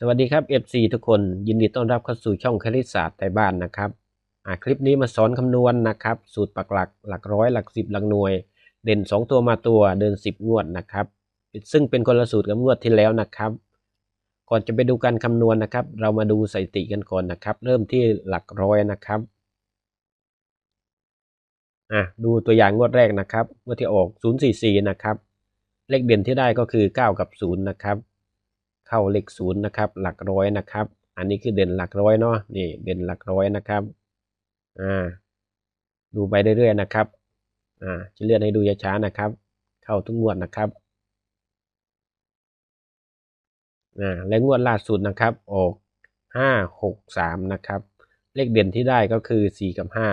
สวัสดีครับ FC ทุกคนยินดีต้อนรับเข้าสู่ช่องคณิตศาสตร์ไทยบ้านนะครับอ่าคลิปนี้มาสอนคำนวณนะครับ สูตรปักหลักหลักร้อยหลักสิบหลักหน่วย เด่น 2 ตัวมาตัวเดิน 10 งวดนะครับซึ่งเป็นคนละสูตรกับงวดที่แล้วนะครับ ก่อนจะไปดูการคำนวณนะครับ เรามาดูสถิติกันก่อนนะครับ เริ่มที่หลักร้อยนะครับอะดูตัวอย่างงวดแรกนะครับงวดที่ออก 044 นะครับ เลขเด่นที่ได้ก็คือ 9 กับ 0 นะครับ เข้าเลขศูนย์นะครับ หลักร้อยนะครับ อันนี้คือเด่นหลักร้อยเนาะนี่เด่นหลักร้อยนะครับอ่าดูไปเรื่อยๆนะครับอ่าจะเลื่อนให้ดูช้าๆนะครับ เข้าทุกงวดนะครับอ่าและงวดล่าสุดนะครับออกห้าหกสามนะครับ เลขเด่นที่ได้ก็คือสี่กับห้า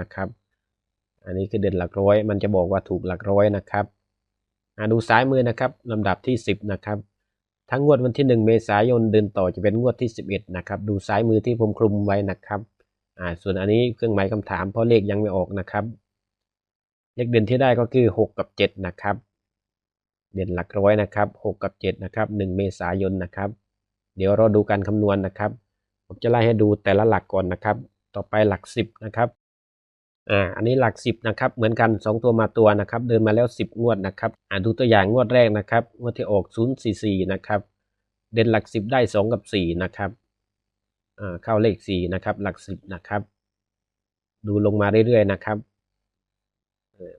นะครับ อันนี้คือเด่นหลักร้อย มันจะบอกว่าถูกหลักร้อยนะครับอ่าดูซ้ายมือนะครับลำดับที่สิบนะครับ ทั้งงวดวันที่ 1 เมษายนเดินต่อจะเป็นงวดที่ 11 นะครับ ดูซ้ายมือที่ผมคลุมไว้นะครับอ่าส่วนอันนี้เครื่องหมายคำถามเพราะเลขยังไม่ออกนะครับ เลขเด่นที่ได้ก็คือ 6 กับ 7 นะครับ เด่นหลักร้อยนะครับ 6 กับ 7 นะครับ 1 เมษายนนะครับ เดี๋ยวเราดูการคำนวณนะครับ ผมจะไล่ให้ดูแต่ละหลักก่อนนะครับ ต่อไปหลัก 10 นะครับ อ่าอันนี้หลัก 10นะครับเหมือนกัน 2 ตัวมาตัวนะครับเดินมาแล้ว 10 งวดนะครับอ่าดูตัวอย่างงวดแรกนะครับงวดที่ออก 044นะครับเด่นหลัก 10 ได้ 2 กับ 4 นะครับอ่าเข้าเลข 4 นะครับ หลัก 10 นะครับ ดูลงมาเรื่อยๆนะครับ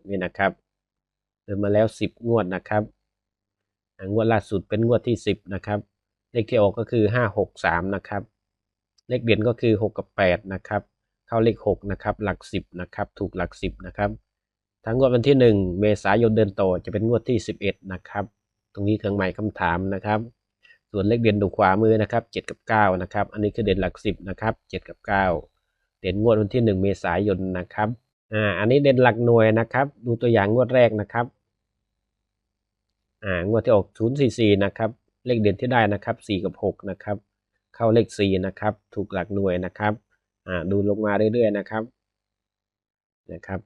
นี่นะครับ เดินมาแล้ว 10 งวดนะครับอ่างวดล่าสุดเป็นงวดที่ 10นะครับเลขที่ออกก็คือ 563นะครับเลขเด่นก็คือ 6 กับ 8 นะครับ เข้าเลข6นะครับหลัก 10นะครับถูกหลัก 10นะครับทั้งงวดวันที่ 1 เมษายนเดินต่อจะเป็นงวดที่ 11นะครับตรงนี้เครื่องหมายคำถามนะครับ ส่วนเลขเด่นดูขวามือนะครับ7กับ9นะครับอันนี้คือเด่นหลัก 10นะครับ7กับ 9 เด่นงวดวันที่ 1 เมษายนนะครับอ่าอันนี้เด่นหลักหน่วยนะครับ ดูตัวอย่างงวดแรกนะครับอ่างวดที่ออก044นะครับเลขเด่นที่ได้นะครับ 4 กับ 6 นะครับ เข้าเลข 4 นะครับ ถูกหลักหน่วยนะครับ อ่าดูลงมาเรื่อยๆนะครับนะครับ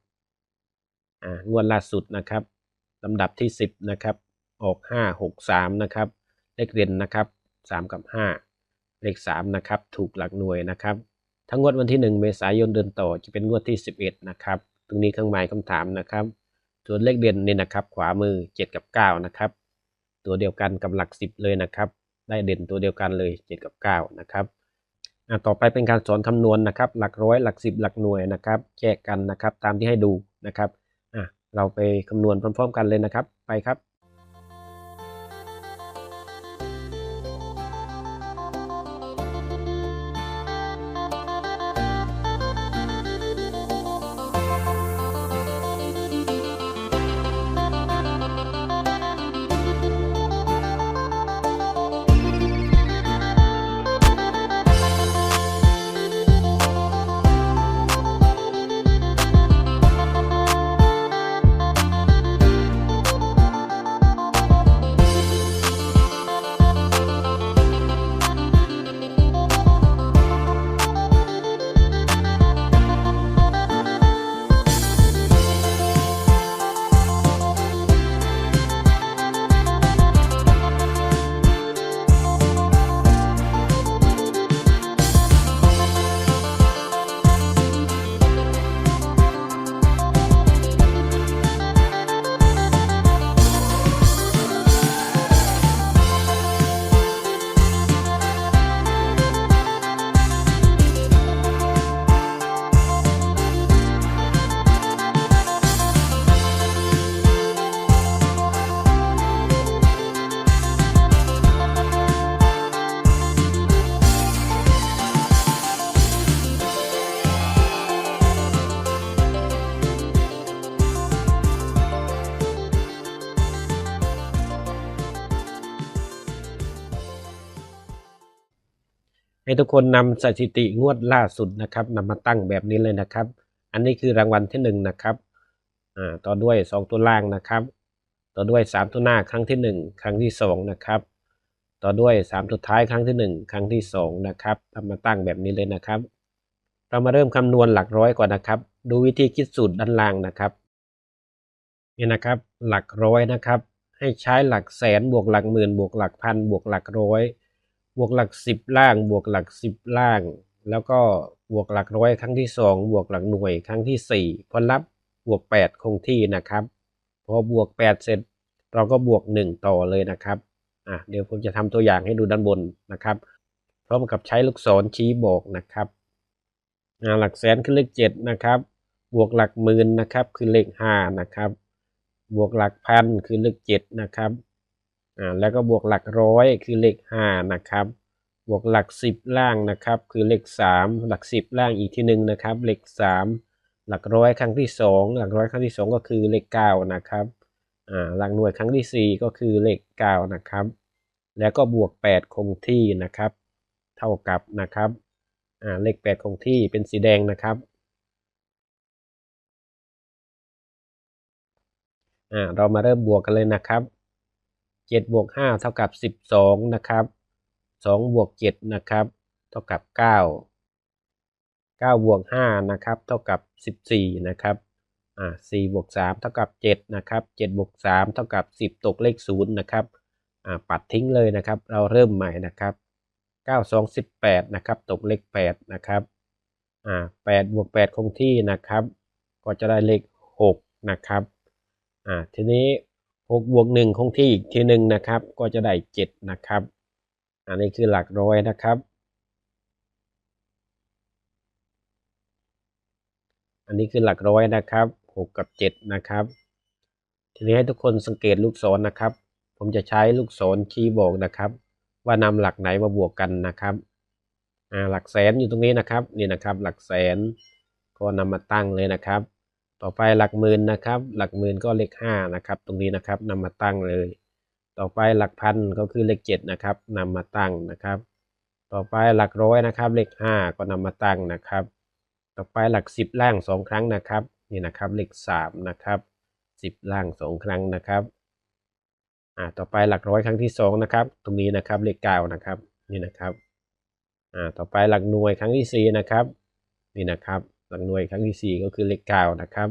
อ่างวดล่าสุดนะครับลำดับที่ 10นะครับออก 5 6 3นะครับเลขเด่นนะครับ3 กับ 5 เลข3นะครับถูกหลักหน่วยนะครับ ทั้งงวดวันที่ 1 เมษายนเดินต่อจะเป็นงวดที่ 11นะครับตรงนี้เครื่องหมายคำถามนะครับส่วนเลขเด่นนี่นะครับ ขวามือ 7 กับ 9 นะครับ ตัวเดียวกันกับหลัก 10 เลยนะครับ ได้เด่นตัวเดียวกันเลย 7 กับ 9 นะครับ ต่อไปเป็นการสอนคำนวณนะครับ หลักร้อยหลักสิบหลักหน่วยนะครับแยกกันนะครับ ตามที่ให้ดูนะครับอะเราไปคำนวณพร้อม ๆ กันเลยนะครับ ไปครับ ให้ทุกคนนำสถิติงวดล่าสุดนะครับนำมาตั้งแบบนี้เลยนะครับ อันนี้คือรางวัลที่หนึ่งนะครับอ่าต่อด้วยสองตัวล่างนะครับ ต่อด้วยสามตัวหน้าครั้งที่หนึ่งครั้งที่สองนะครับ ต่อด้วยสามตัวท้ายครั้งที่หนึ่งครั้งที่สองนะครับทำมาตั้งแบบนี้เลยนะครับ เรามาเริ่มคำนวณหลักร้อยก่อนนะครับ ดูวิธีคิดสูตรด้านล่างนะครับนี่นะครับหลักร้อยนะครับ ให้ใช้หลักแสนบวกหลักหมื่นบวกหลักพันบวกหลักร้อย บวกหลักสิบล่าง บวกหลักสิบล่าง แล้วก็บวกหลักร้อยครั้งที่สองบวกหลักหน่วยครั้งที่สี่ผลลัพธ์บวกแปดคงที่นะครับ พอบวกแปดเสร็จ เราก็บวกหนึ่งต่อเลยนะครับอะเดี๋ยวผมจะทำตัวอย่างให้ดูด้านบนนะครับพร้อมกับใช้ลูกศรชี้บอกนะครับหลักแสนคือเลขเจ็ดนะครับ บวกหลักหมื่นนะครับ คือเลขห้านะครับ บวกหลักพันคือเลขเจ็ดนะครับ อ่าแล้วก็บวกหลักร้อยคือเลขห้านะครับ บวกหลักสิบล่างนะครับ คือเลขสามหลักสิบล่างอีกที่หนึ่งนะครับ เลขสามหลักร้อยครั้งที่สองหลักร้อยครั้งที่สองก็คือเลขเก้านะครับอ่าหลักหน่วยครั้งที่สี่ก็คือเลขเก้านะครับ แล้วก็บวกแปดคงที่นะครับ เท่ากับนะครับอ่าเลขแปดคงที่เป็นสีแดงนะครับอ่าเรามาเริ่มบวกกันเลยนะครับ เจ็ดบวกห้าเท่ากับสิบสองนะครับสองบวกเจ็ดนะครับ เท่ากับเก้าเก้าบวกห้านะครับ เท่ากับสิบสี่นะครับ อ่าสี่บวกสามเท่ากับเจ็ดนะครับเจ็ดบวกสามเท่ากับสิบตกเลขศูนย์นะครับ อ่า ปัดทิ้งเลยนะครับ เราเริ่มใหม่นะครับเก้าสองสิบแปดนะครับ ตกเลขแปดนะครับ อ่าแปดบวกแปดคงที่นะครับ ก็จะได้เลขหกนะครับ อ่า ทีนี้ หกบวกหนึ่งคงที่อีกทีหนึ่งนะครับ ก็จะได้เจ็ดนะครับ อันนี้คือหลักร้อยนะครับ อันนี้คือหลักร้อยนะครับหกกับเจ็ดนะครับ ทีนี้ให้ทุกคนสังเกตลูกศรนนะครับ ผมจะใช้ลูกศรชี้บอกนะครับ ว่านำหลักไหนมาบวกกันนะครับหลักแสนอยู่ตรงนี้นะครับ นี่นะครับ หลักแสนก็นำมาตั้งเลยนะครับ ต่อไปหลักหมื่นนะครับ หลักหมื่นก็เลขห้านะครับ ตรงนี้นะครับนำมาตั้งเลย ต่อไปหลักพันก็คือเลขเจ็ดนะครับนำมาตั้งนะครับ ต่อไปหลักร้อยนะครับ เลขห้าก็นำมาตั้งนะครับ ต่อไปหลักสิบล่างสองครั้งนะครับนี่นะครับเลขสามนะครับสิบล่างสองครั้งนะครับอ่าต่อไปหลักร้อยครั้งที่สองนะครับ ตรงนี้นะครับเลขเก้านะครับนี่นะครับอ่าต่อไปหลักหน่วยครั้งที่สี่นะครับนี่นะครับ หลักหน่วยครั้งที่สี่ก็คือเลขเก้านะครับ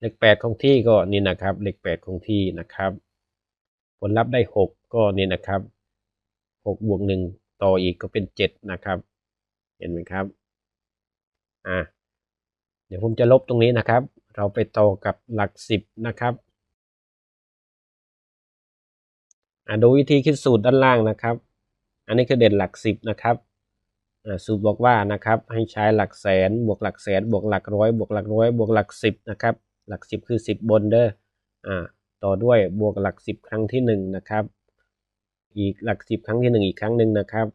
เลขแปดคงที่ก็นี่นะครับ เลขแปดคงที่นะครับ ผลลัพธ์ได้หกก็นี่นะครับหกบวกหนึ่งต่ออีกก็เป็นเจ็ดนะครับ เห็นไหมครับอ่าเดี๋ยวผมจะลบตรงนี้นะครับ เราไปต่อกับหลักสิบนะครับอ่าดูวิธีคิดสูตรด้านล่างนะครับ อันนี้คือเด่นหลักสิบนะครับ สูตรบอกว่านะครับให้ใช้หลักแสนบวกหลักแสนบวกหลักร้อยบวกหลักร้อยบวกหลักสิบนะครับหลักสิบคือสิบบนเด้ออ่าต่อด้วยบวกหลักสิบครั้งที่หนึ่งนะครับอีกหลักสิบครั้งที่หนึ่งอีกครั้งหนึ่งนะครับ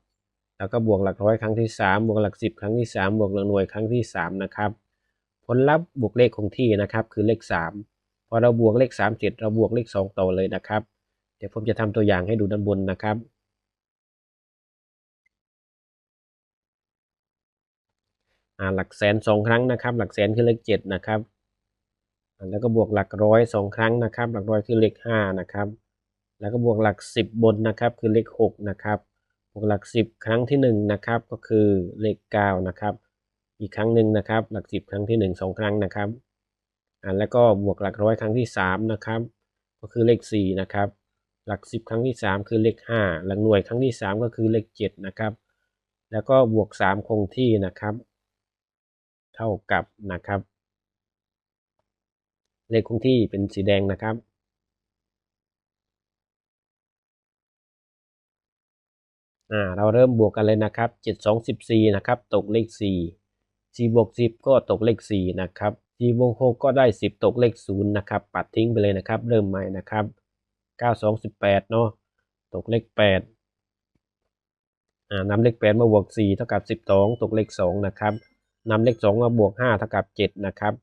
แล้วก็บวกหลักร้อยครั้งที่สามบวกหลักสิบครั้งที่สามบวกหลักหน่วยครั้งที่สามนะครับผลลัพธ์บวกเลขคงที่นะครับคือเลขสามพอเราบวกเลขสามเสร็จเราบวกเลขสองต่อเลยนะครับเดี๋ยวผมจะทำตัวอย่างให้ดูด้านบนนะครับ หลักแสนสองครั้งนะครับ หลักแสนคือเลขเจ็ดนะครับแล้วก็บวกหลักร้อยสองครั้งนะครับ หลักร้อยคือเลขห้านะครับ แล้วก็บวกหลักสิบบนนะครับคือเลขหกนะครับบวกหลักสิบครั้งที่หนึ่งนะครับก็คือเลขเก้านะครับ อีกครั้งหนึ่งนะครับ หลักสิบครั้งที่หนึ่งสองครั้งนะครับอ่าแล้วก็บวกหลักร้อยครั้งที่สามนะครับ ก็คือเลขสี่นะครับ หลักสิบครั้งที่สามคือเลขห้าหลักหน่วยครั้งที่สามก็คือเลขเจ็ดนะครับ แล้วก็บวกสามคงที่นะครับ เท่ากับนะครับ เลขคงที่เป็นสีแดงนะครับ อ่าเราเริ่มบวกกันเลยนะครับเจ็ดสองสิบสี่นะครับตกเลขสี่สี่บวกสิบก็ตกเลขสี่นะครับสี่บวกหกก็ได้สิบตกเลขศูนย์นะครับ ปัดทิ้งไปเลยนะครับ เริ่มใหม่นะครับเก้าสองสิบแปดเนาะตกเลขแปดอ่านำเลขแปดมาบวกสี่เท่ากับสิบสองตกเลขสองนะครับ นำเลขสองมาบวกห้าเท่ากับเจ็ดนะครับ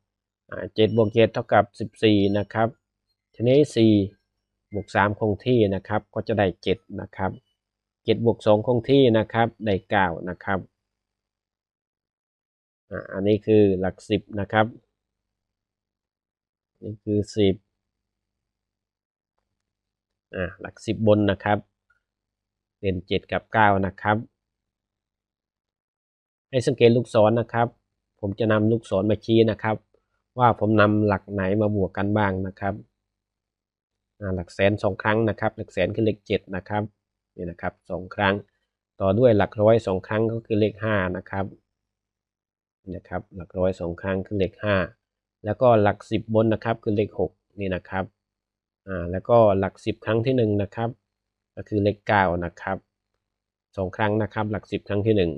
เจ็ดบวกเจ็ดเท่ากับสิบสี่นะครับทีนี้สี่บวกสามคงที่นะครับ ก็จะได้เจ็ดนะครับเจ็ดบวกสองคงที่นะครับได้เก้านะครับอันนี้คือหลักสิบนะครับนี่คือสิบอ่าหลักสิบบนนะครับเป็นเจ็ดกับเก้านะครับ ให้สังเกตลูกศรนะครับ ผมจะนำลูกศรมาชี้นะครับ ว่าผมนำหลักไหนมาบวกกันบ้างนะครับหลักแสนสองครั้งนะครับ หลักแสนคือเลขเจ็ดนะครับนี่นะครับสองครั้ง ต่อด้วยหลักร้อยสองครั้งก็คือเลขห้านะครับนะครับ หลักร้อยสองครั้งคือเลขห้าแล้วก็หลักสิบบนนะครับคือเลขหกนี่นะครับอ่าแล้วก็หลักสิบครั้งที่หนึ่งนะครับ ก็คือเลขเก้านะครับสองครั้งนะครับ หลักสิบครั้งที่หนึ่ง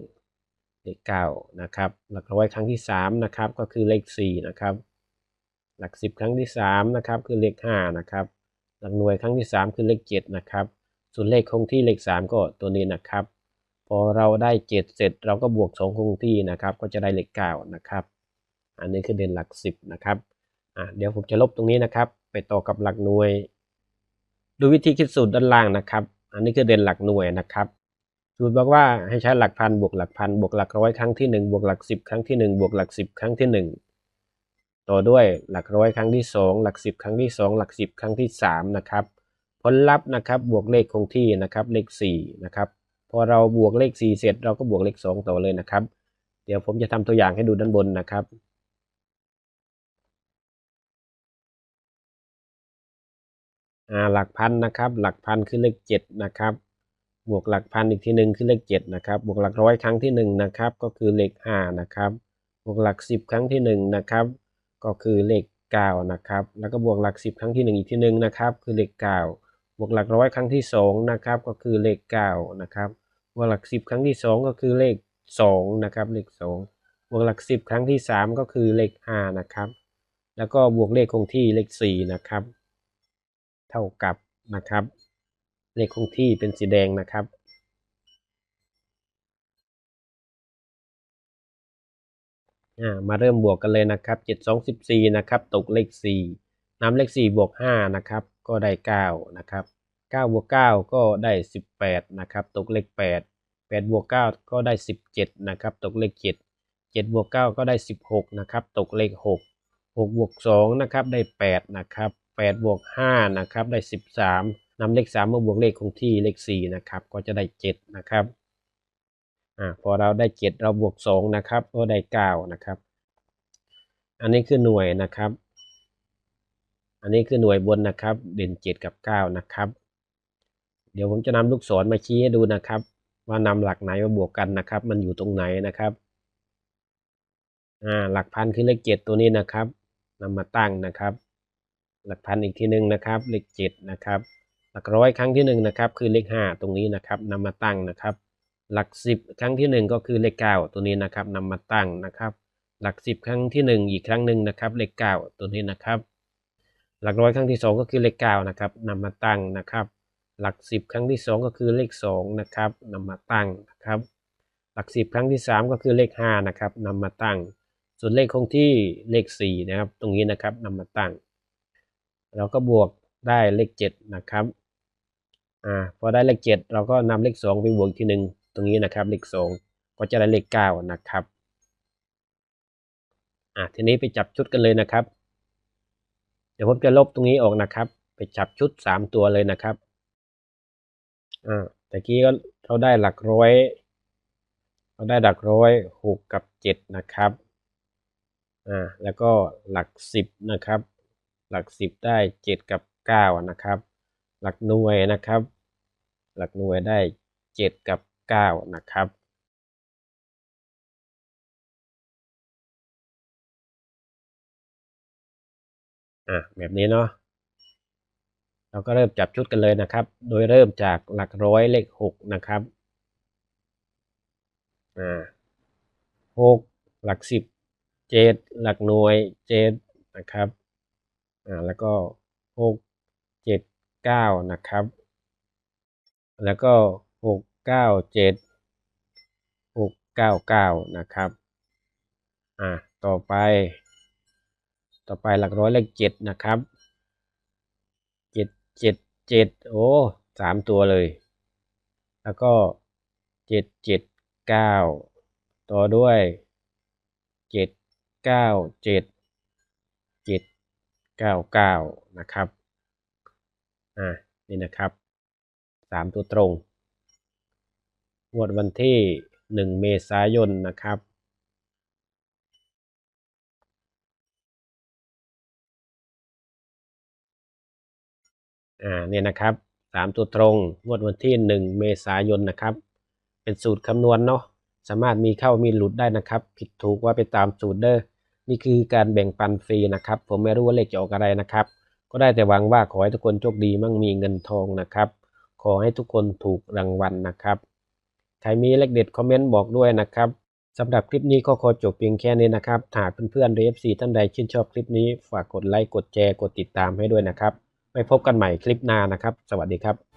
เลขเก้านะครับหลักร้อยครั้งที่สามนะครับก็คือเลขสี่นะครับหลักสิบครั้งที่สามนะครับคือเลขห้านะครับหลักหน่วยครั้งที่สามคือเลขเจ็ดนะครับส่วนเลขคงที่เลขสามก็ตัวนี้นะครับ พอเราได้เจ็ดเสร็จเราก็บวกสองคงที่นะครับก็จะได้เลขเก้านะครับอันนี้คือเด่นหลักสิบนะครับอะเดี๋ยวผมจะลบตรงนี้นะครับ ไปต่อกับหลักหน่วย ดูวิธีคิดสูตรด้านล่างนะครับ อันนี้คือเด่นหลักหน่วยนะครับ สูตรบอกว่าให้ใช้หลักพันบวกหลักพันบวกหลักร้อยครั้งที่หนึ่งบวกหลักสิบครั้งที่หนึ่งบวกหลักสิบครั้งที่หนึ่งต่อด้วยหลักร้อยครั้งที่สองหลักสิบครั้งที่สองหลักสิบครั้งที่สามนะครับ ผลลัพธ์นะครับบวกเลขคงที่นะครับเลขสี่นะครับพอเราบวกเลขสี่เสร็จเราก็บวกเลขสองต่อเลยนะครับ เดี๋ยวผมจะทำตัวอย่างให้ดูด้านบนนะครับหลักพันนะครับ หลักพันคือเลขเจ็ดนะครับ บวกหลักพันอีกทีหนึ่งคือเลขเจ็ดนะครับ บวกหลักร้อยครั้งที่หนึ่งนะครับ ก็คือเลขห้านะครับ บวกหลักสิบครั้งที่หนึ่งนะครับ ก็คือเลขเก้านะครับ แล้วก็บวกหลักสิบครั้งที่หนึ่งอีกทีหนึ่งนะครับ คือเลขเก้าบวกหลักร้อยครั้งที่สองนะครับ ก็คือเลขเก้านะครับ บวกหลักสิบครั้งที่สองก็คือเลขสองนะครับ เลขสองบวกหลักสิบครั้งที่สามก็คือเลขห้านะครับ แล้วก็บวกเลขคงที่เลขสี่นะครับ เท่ากับนะครับ เลขคงที่เป็นสีแดงนะครับ มาเริ่มบวกกันเลยนะครับเจ็ดสองสิบสี่นะครับตกเลขสี่นำเลขสี่บวกห้านะครับ ก็ได้เก้านะครับเก้าบวกเก้าก็ได้สิบแปดนะครับ ตกเลขแปดแปดบวกเก้าก็ได้สิบเจ็ดนะครับ ตกเลขเจ็ดเจ็ดบวกเก้าก็ได้สิบหกนะครับ ตกเลขหกหกบวกสองนะครับ ได้แปดนะครับแปดบวกห้านะครับ ได้สิบสาม นำเลขสามมาบวกเลขคงที่เลขสี่นะครับ ก็จะได้เจ็ดนะครับอ่าพอเราได้เจ็ดเราบวกสองนะครับก็ได้เก้านะครับ อันนี้คือหน่วยนะครับ อันนี้คือหน่วยบนนะครับ เด่นเจ็ดกับเก้านะครับ เดี๋ยวผมจะนำลูกศรมาชี้ให้ดูนะครับ ว่านำหลักไหนมาบวกกันนะครับ มันอยู่ตรงไหนนะครับอ่าหลักพันคือเลขเจ็ดตัวนี้นะครับนำมาตั้งนะครับ หลักพันอีกทีหนึ่งนะครับ เลขเจ็ดนะครับ ลักร้อยครั้งที่หนึ่งนะครับคือเลขห้าตรงนี้นะครับนำมาตั้งนะครับ หลักสิบครั้งที่หนึ่งก็คือเลขเก้าตัวนี้นะครับนำมาตั้งนะครับ หลักสิบครั้งที่หนึ่งอีกครั้งหนึ่งนะครับเลขเก้าตัวนี้นะครับ หลักร้อยครั้งที่สองก็คือเลขเก้านะครับนำมาตั้งนะครับ หลักสิบครั้งที่สองก็คือเลขสองนะครับนำมาตั้งนะครับ หลักสิบครั้งที่สามก็คือเลขห้านะครับนำมาตั้ง ส่วนเลขคงที่เลขสี่นะครับตรงนี้นะครับนำมาตั้งเราก็บวกได้เลขเจ็ดนะครับ อ่าพอได้เลขเจ็ดเราก็นำเลขสองไปบวกอีกทีหนึ่งตรงนี้นะครับ เลขสองก็จะได้เลขเก้านะครับอ่าทีนี้ไปจับชุดกันเลยนะครับ เดี๋ยวผมจะลบตรงนี้ออกนะครับ ไปจับชุดสามตัวเลยนะครับอ่าตะกี้ก็เราได้หลักร้อยเราได้หลักร้อยหกกับเจ็ดนะครับอ่าแล้วก็หลักสิบนะครับ หลักสิบได้เจ็ดกับเก้านะครับ หลักหน่วยนะครับ หลักหน่วยได้เจ็ดกับเก้านะครับ อะแบบนี้เนาะเราก็เริ่มจับชุดกันเลยนะครับ โดยเริ่มจากหลักร้อยเลขหกนะครับ อ่าหกหลักสิบเจ็ดหลักหน่วยเจ็ดนะครับ อ่า แล้วก็หก เก้านะครับ แล้วก็หกเก้าเจ็ดหกเก้าเก้านะครับอ่าต่อไป ต่อไปหลักร้อยเลขเจ็ดนะครับเจ็ดเจ็ดเจ็ดโอ้สามตัวเลย แล้วก็เจ็ดเจ็ดเก้าต่อด้วยเจ็ดเก้าเจ็ดเจ็ดเก้าเก้านะครับ อ่านี่นะครับสามตัวตรงงวดวันที่หนึ่งเมษายนนะครับอ่าเนี่ยนะครับสามตัวตรงงวดวันที่หนึ่งเมษายนนะครับ เป็นสูตรคำนวณเนาะสามารถมีเข้ามีหลุดได้นะครับ ผิดถูกว่าไปตามสูตรเด้อนี่คือการแบ่งปันฟรีนะครับ ผมไม่รู้ว่าเลขจะออกอะไรนะครับ ก็ได้แต่หวังว่าขอให้ทุกคนโชคดีมั่งมีเงินทองนะครับ ขอให้ทุกคนถูกรางวัลนะครับใครมีเลขเด็ดคอมเมนต์บอกด้วยนะครับสำหรับคลิปนี้ก็ขอจบเพียงแค่นี้นะครับถ้าหากเพื่อนๆ RFC ท่านใดชื่นชอบคลิปนี้ ฝากกดไลค์กดแชร์กดติดตามให้ด้วยนะครับ ไปพบกันใหม่คลิปหน้านะครับ สวัสดีครับ